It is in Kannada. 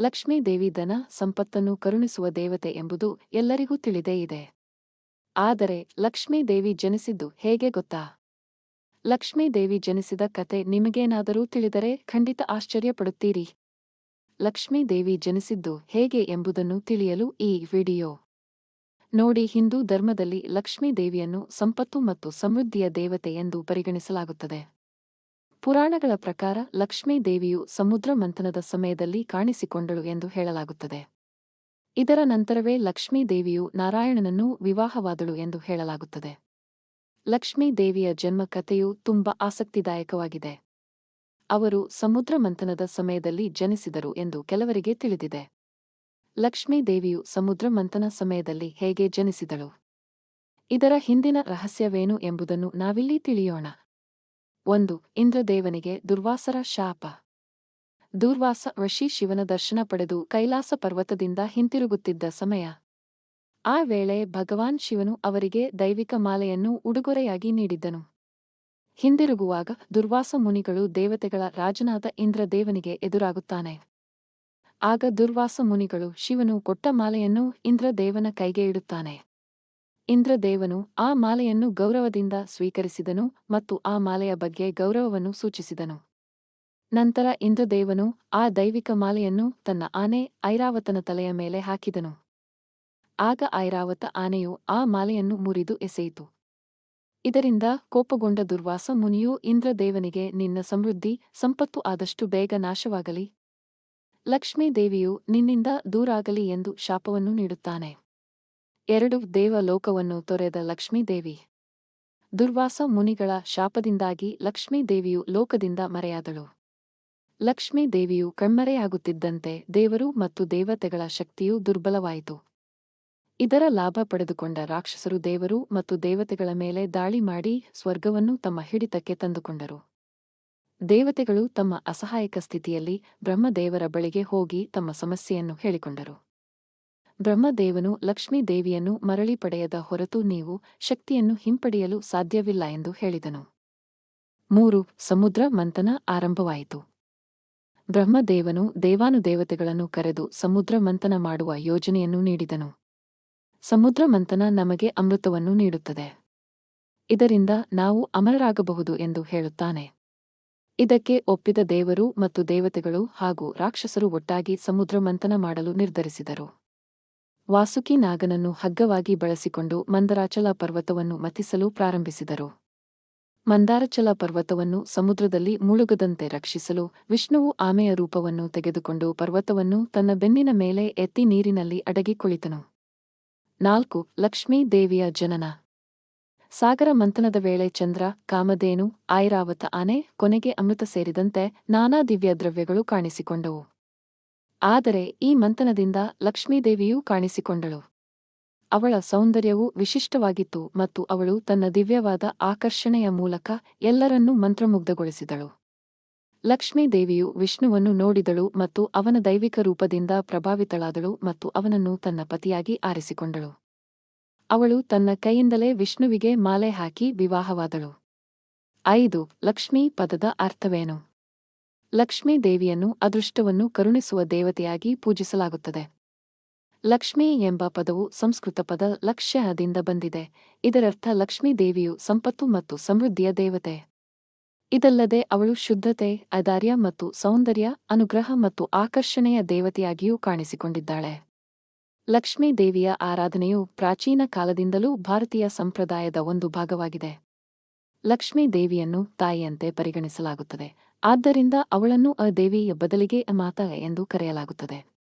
ಲಕ್ಷ್ಮೀ ದೇವಿ ಧನ ಸಂಪತ್ತನ್ನು ಕರುಣಿಸುವ ದೇವತೆ ಎಂಬುದು ಎಲ್ಲರಿಗೂ ತಿಳಿದೇ ಇದೆ. ಆದರೆ ಲಕ್ಷ್ಮೀ ದೇವಿ ಜನಿಸಿದ್ದು ಹೇಗೆ ಗೊತ್ತಾ? ಲಕ್ಷ್ಮೀ ದೇವಿ ಜನಿಸಿದ ಕತೆ ನಿಮಗೇನಾದರೂ ತಿಳಿದರೆ ಖಂಡಿತ ಆಶ್ಚರ್ಯಪಡುತ್ತೀರಿ. ಲಕ್ಷ್ಮೀ ದೇವಿ ಜನಿಸಿದ್ದು ಹೇಗೆ ಎಂಬುದನ್ನು ತಿಳಿಯಲು ಈ ವಿಡಿಯೋ. ನೋಡಿ ಹಿಂದೂ ಧರ್ಮದಲ್ಲಿ ಲಕ್ಷ್ಮೀ ದೇವಿಯನ್ನು ಸಂಪತ್ತು ಮತ್ತು ಸಮೃದ್ಧಿಯ ದೇವತೆ ಎಂದು ಪರಿಗಣಿಸಲಾಗುತ್ತದೆ. ಪುರಾಣಗಳ ಪ್ರಕಾರ ಲಕ್ಷ್ಮೀ ದೇವಿಯು ಸಮುದ್ರ ಮಂಥನದ ಸಮಯದಲ್ಲಿ ಕಾಣಿಸಿಕೊಂಡಳು ಎಂದು ಹೇಳಲಾಗುತ್ತದೆ. ಇದರ ನಂತರವೇ ಲಕ್ಷ್ಮೀ ದೇವಿಯು ನಾರಾಯಣನನ್ನು ವಿವಾಹವಾದಳು ಎಂದು ಹೇಳಲಾಗುತ್ತದೆ. ಲಕ್ಷ್ಮೀ ದೇವಿಯ ಜನ್ಮ ಕಥೆಯು ತುಂಬಾ ಆಸಕ್ತಿದಾಯಕವಾಗಿದೆ. ಅವರು ಸಮುದ್ರ ಮಂಥನದ ಸಮಯದಲ್ಲಿ ಜನಿಸಿದರು ಎಂದು ಕೆಲವರಿಗೆ ತಿಳಿದಿದೆ. ಲಕ್ಷ್ಮೀ ದೇವಿಯು ಸಮುದ್ರ ಮಂಥನ ಸಮಯದಲ್ಲಿ ಹೇಗೆ ಜನಿಸಿದಳು? ಇದರ ಹಿಂದಿನ ರಹಸ್ಯವೇನು ಎಂಬುದನ್ನು ನಾವಿಲ್ಲಿ ತಿಳಿಯೋಣ. ಒಂದು, ಇಂದ್ರದೇವನಿಗೆ ದುರ್ವಾಸರ ಶಾಪ. ದುರ್ವಾಸ ಋಷಿ ಶಿವನ ದರ್ಶನ ಪಡೆದು ಕೈಲಾಸ ಪರ್ವತದಿಂದ ಹಿಂತಿರುಗುತ್ತಿದ್ದ ಸಮಯ. ಆ ವೇಳೆ ಭಗವಾನ್ ಶಿವನು ಅವರಿಗೆ ದೈವಿಕ ಮಾಲೆಯನ್ನು ಉಡುಗೊರೆಯಾಗಿ ನೀಡಿದ್ದನು. ಹಿಂದಿರುಗುವಾಗ ದುರ್ವಾಸ ಮುನಿಗಳು ದೇವತೆಗಳ ರಾಜನಾದ ಇಂದ್ರದೇವನಿಗೆ ಎದುರಾಗುತ್ತಾನೆ. ಆಗ ದುರ್ವಾಸ ಮುನಿಗಳು ಶಿವನು ಕೊಟ್ಟ ಮಾಲೆಯನ್ನು ಇಂದ್ರದೇವನ ಕೈಗೆ ಇಡುತ್ತಾನೆ. ಇಂದ್ರದೇವನು ಆ ಮಾಲೆಯನ್ನು ಗೌರವದಿಂದ ಸ್ವೀಕರಿಸಿದನು ಮತ್ತು ಆ ಮಾಲೆಯ ಬಗ್ಗೆ ಗೌರವವನ್ನು ಸೂಚಿಸಿದನು. ನಂತರ ಇಂದ್ರದೇವನು ಆ ದೈವಿಕ ಮಾಲೆಯನ್ನು ತನ್ನ ಆನೆ ಐರಾವತನ ತಲೆಯ ಮೇಲೆ ಹಾಕಿದನು. ಆಗ ಐರಾವತ ಆನೆಯು ಆ ಮಾಲೆಯನ್ನು ಮುರಿದು ಎಸೆಯಿತು. ಇದರಿಂದ ಕೋಪಗೊಂಡ ದುರ್ವಾಸ ಮುನಿಯು ಇಂದ್ರದೇವನಿಗೆ, ನಿನ್ನ ಸಮೃದ್ಧಿ ಸಂಪತ್ತು ಆದಷ್ಟು ಬೇಗ ನಾಶವಾಗಲಿ. ಲಕ್ಷ್ಮೀದೇವಿಯು ನಿನ್ನಿಂದ ದೂರಾಗಲಿ ಎಂದು ಶಾಪವನ್ನು ನೀಡುತ್ತಾನೆ. ಎರಡು ದೇವಲೋಕವನ್ನು ತೊರೆದ ಲಕ್ಷ್ಮೀದೇವಿ. ದುರ್ವಾಸ ಮುನಿಗಳ ಶಾಪದಿಂದಾಗಿ ಲಕ್ಷ್ಮೀದೇವಿಯು ಲೋಕದಿಂದ ಮರೆಯಾದಳು. ಲಕ್ಷ್ಮೀದೇವಿಯು ಕಣ್ಮರೆಯಾಗುತ್ತಿದ್ದಂತೆ ದೇವರು ಮತ್ತು ದೇವತೆಗಳ ಶಕ್ತಿಯು ದುರ್ಬಲವಾಯಿತು. ಇದರ ಲಾಭ ಪಡೆದುಕೊಂಡ ರಾಕ್ಷಸರು ದೇವರು ಮತ್ತು ದೇವತೆಗಳ ಮೇಲೆ ದಾಳಿ ಮಾಡಿ ಸ್ವರ್ಗವನ್ನು ತಮ್ಮ ಹಿಡಿತಕ್ಕೆ ತಂದುಕೊಂಡರು. ದೇವತೆಗಳು ತಮ್ಮ ಅಸಹಾಯಕ ಸ್ಥಿತಿಯಲ್ಲಿ ಬ್ರಹ್ಮದೇವರ ಬಳಿಗೆ ಹೋಗಿ ತಮ್ಮ ಸಮಸ್ಯೆಯನ್ನು ಹೇಳಿಕೊಂಡರು. ಬ್ರಹ್ಮದೇವನು ಲಕ್ಷ್ಮೀದೇವಿಯನ್ನು ಮರಳಿ ಪಡೆಯದ ಹೊರತು ನೀವು ಶಕ್ತಿಯನ್ನು ಹಿಂಪಡೆಯಲು ಸಾಧ್ಯವಿಲ್ಲ ಎಂದು ಹೇಳಿದನು. ಮೂರು, ಸಮುದ್ರ ಮಂಥನ ಆರಂಭವಾಯಿತು. ಬ್ರಹ್ಮದೇವನು ದೇವಾನುದೇವತೆಗಳನ್ನು ಕರೆದು ಸಮುದ್ರ ಮಂಥನ ಮಾಡುವ ಯೋಜನೆಯನ್ನು ನೀಡಿದನು. ಸಮುದ್ರ ಮಂಥನ ನಮಗೆ ಅಮೃತವನ್ನು ನೀಡುತ್ತದೆ. ಇದರಿಂದ ನಾವು ಅಮರರಾಗಬಹುದು ಎಂದು ಹೇಳುತ್ತಾನೆ. ಇದಕ್ಕೆ ಒಪ್ಪಿದ ದೇವರು ಮತ್ತು ದೇವತೆಗಳು ಹಾಗೂ ರಾಕ್ಷಸರು ಒಟ್ಟಾಗಿ ಸಮುದ್ರ ಮಂಥನ ಮಾಡಲು ನಿರ್ಧರಿಸಿದರು. ವಾಸುಕಿ ನಾಗನನ್ನು ಹಗ್ಗವಾಗಿ ಬಳಸಿಕೊಂಡು ಮಂದರಾಚಲ ಪರ್ವತವನ್ನು ಮಥಿಸಲು ಪ್ರಾರಂಭಿಸಿದರು. ಮಂದಾರಚಲ ಪರ್ವತವನ್ನು ಸಮುದ್ರದಲ್ಲಿ ಮುಳುಗದಂತೆ ರಕ್ಷಿಸಲು ವಿಷ್ಣುವು ಆಮೆಯ ರೂಪವನ್ನು ತೆಗೆದುಕೊಂಡು ಪರ್ವತವನ್ನು ತನ್ನ ಬೆನ್ನಿನ ಮೇಲೆ ಎತ್ತಿ ನೀರಿನಲ್ಲಿ ಅಡಗಿ ಕುಳಿತನು ನಾಲ್ಕು, ಲಕ್ಷ್ಮೀ ದೇವಿಯ ಜನನ. ಸಾಗರ ಮಂಥನದ ವೇಳೆ ಚಂದ್ರ, ಕಾಮಧೇನು, ಐರಾವತ ಆನೆ, ಕೊನೆಗೆ ಅಮೃತ ಸೇರಿದಂತೆ ನಾನಾ ದಿವ್ಯ ದ್ರವ್ಯಗಳು ಕಾಣಿಸಿಕೊಂಡವು. ಆದರೆ ಈ ಮಂಥನದಿಂದ ಲಕ್ಷ್ಮೀದೇವಿಯೂ ಕಾಣಿಸಿಕೊಂಡಳು. ಅವಳ ಸೌಂದರ್ಯವು ವಿಶಿಷ್ಟವಾಗಿತ್ತು ಮತ್ತು ಅವಳು ತನ್ನ ದಿವ್ಯವಾದ ಆಕರ್ಷಣೆಯ ಮೂಲಕ ಎಲ್ಲರನ್ನೂ ಮಂತ್ರಮುಗ್ಧಗೊಳಿಸಿದಳು. ಲಕ್ಷ್ಮೀದೇವಿಯು ವಿಷ್ಣುವನ್ನು ನೋಡಿದಳು ಮತ್ತು ಅವನ ದೈವಿಕ ರೂಪದಿಂದ ಪ್ರಭಾವಿತಳಾದಳು ಮತ್ತು ಅವನನ್ನು ತನ್ನ ಪತಿಯಾಗಿ ಆರಿಸಿಕೊಂಡಳು. ಅವಳು ತನ್ನ ಕೈಯಿಂದಲೇ ವಿಷ್ಣುವಿಗೆ ಮಾಲೆ ಹಾಕಿ ವಿವಾಹವಾದಳು. ಐದು, ಲಕ್ಷ್ಮೀ ಪದದ ಅರ್ಥವೇನು? ಲಕ್ಷ್ಮೀ ದೇವಿಯನ್ನು ಅದೃಷ್ಟವನ್ನು ಕರುಣಿಸುವ ದೇವತೆಯಾಗಿ ಪೂಜಿಸಲಾಗುತ್ತದೆ. ಲಕ್ಷ್ಮೀ ಎಂಬ ಪದವು ಸಂಸ್ಕೃತ ಪದ ಲಕ್ಷ್ಯದಿಂದ ಬಂದಿದೆ. ಇದರರ್ಥ ಲಕ್ಷ್ಮೀ ದೇವಿಯು ಸಂಪತ್ತು ಮತ್ತು ಸಮೃದ್ಧಿಯ ದೇವತೆ. ಇದಲ್ಲದೆ ಅವಳು ಶುದ್ಧತೆ ಅದಾರ್ಯ ಮತ್ತು ಸೌಂದರ್ಯ, ಅನುಗ್ರಹ ಮತ್ತು ಆಕರ್ಷಣೆಯ ದೇವತೆಯಾಗಿಯೂ ಕಾಣಿಸಿಕೊಂಡಿದ್ದಾಳೆ. ಲಕ್ಷ್ಮೀ ದೇವಿಯ ಆರಾಧನೆಯು ಪ್ರಾಚೀನ ಕಾಲದಿಂದಲೂ ಭಾರತೀಯ ಸಂಪ್ರದಾಯದ ಒಂದು ಭಾಗವಾಗಿದೆ. ಲಕ್ಷ್ಮೀ ದೇವಿಯನ್ನು ತಾಯಿಯಂತೆ ಪರಿಗಣಿಸಲಾಗುತ್ತದೆ. ಆದ್ದರಿಂದ ಅವಳನ್ನು ಅ ದೇವಿಯ ಬದಲಿಗೆ ಮಾತ ಎಂದು ಕರೆಯಲಾಗುತ್ತದೆ.